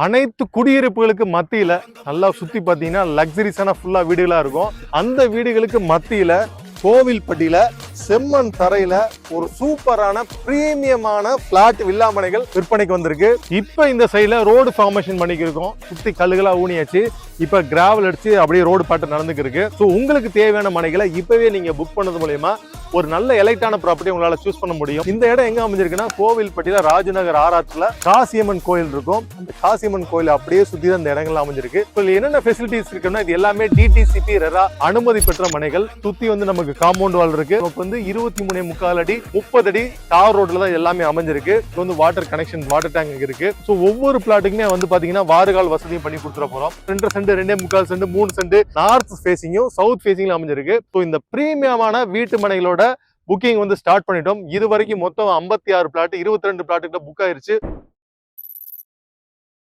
அனைத்து குடியிருப்புகளுக்கு மத்தியில் நல்லா சுற்றி பார்த்தீங்கன்னா லக்ஸரிஸான ஃபுல்லாக வீடுகளாக இருக்கும். அந்த வீடுகளுக்கு மத்தியில் கோவில்பட்டியில செம்மண் தரையில ஒரு சூப்பரான பிரீமியமான பிளாட் வில்லாமனைகள் விற்பனைக்கு வந்திருக்கு. இப்ப இந்த சைட்ல ரோடு ஃபார்மேஷன் பண்ணிக்கிருக்கோம் சுத்தி கல்லுகளா ஊனியாச்சு. இப்ப கிராவல் அடிச்சு அப்படியே ரோடு பாட்டு நடந்துக்கு இருக்கு. ஸோ உங்களுக்கு தேவையான மனைகளை இப்பவே நீங்க புக் பண்ணது மூலயமா ஒரு நல்ல எலைட்டான ப்ராப்பர்ட்டி உங்களால சூஸ் பண்ண முடியும். இந்த இடம் எங்க அமைஞ்சிருக்குன்னா கோவில்பட்டியில ராஜநகர் ஆராய்ச்சில காசியம்மன் கோயில் இருக்கும். அந்த காசியம்மன் கோயில் அப்படியே சுத்தி தான் இந்த இடங்கள் அமைஞ்சிருக்கு. என்னென்ன ஃபெசிலிட்டிஸ் இருக்குன்னா இது எல்லாமே டிடிசிபி ரெரா அனுமதி பெற்ற மனைகள். சுத்தி வந்து நமக்கு காம்பவுண்ட் வால் இருக்கு. இப்போ வந்து இருபத்தி மூணு முக்கால் அடி முப்பது அடி தார் ரோட்ல தான் எல்லாமே அமைஞ்சிருக்கு. இது வந்து வாட்டர் கனெக்ஷன் வாட்டர் டேங்க் இருக்கு. ஸோ ஒவ்வொரு பிளாட்டுக்குமே வந்து பாத்தீங்கன்னா வாறுகால் வசதியும் பண்ணி கொடுத்துட போறோம். ரெண்டு சென்ட் ரெண்டே முக்கால் சென்ட் மூணு சென்ட் நார்த் ஃபேசிங்கும் சவுத் ஃபேசிங்ல அமைஞ்சிருக்கு. ஸோ இந்த பிரீமியமான வீட்டு மனைகளோட புக்கிங் வந்து ஸ்டார்ட் பண்ணிட்டோம். இது வரைக்கும் மொத்தம் ஐம்பத்தி ஆறு பிளாட் இருபத்தி ரெண்டு பிளாட்டுக்கிட்ட புக் ஆயிருச்சு.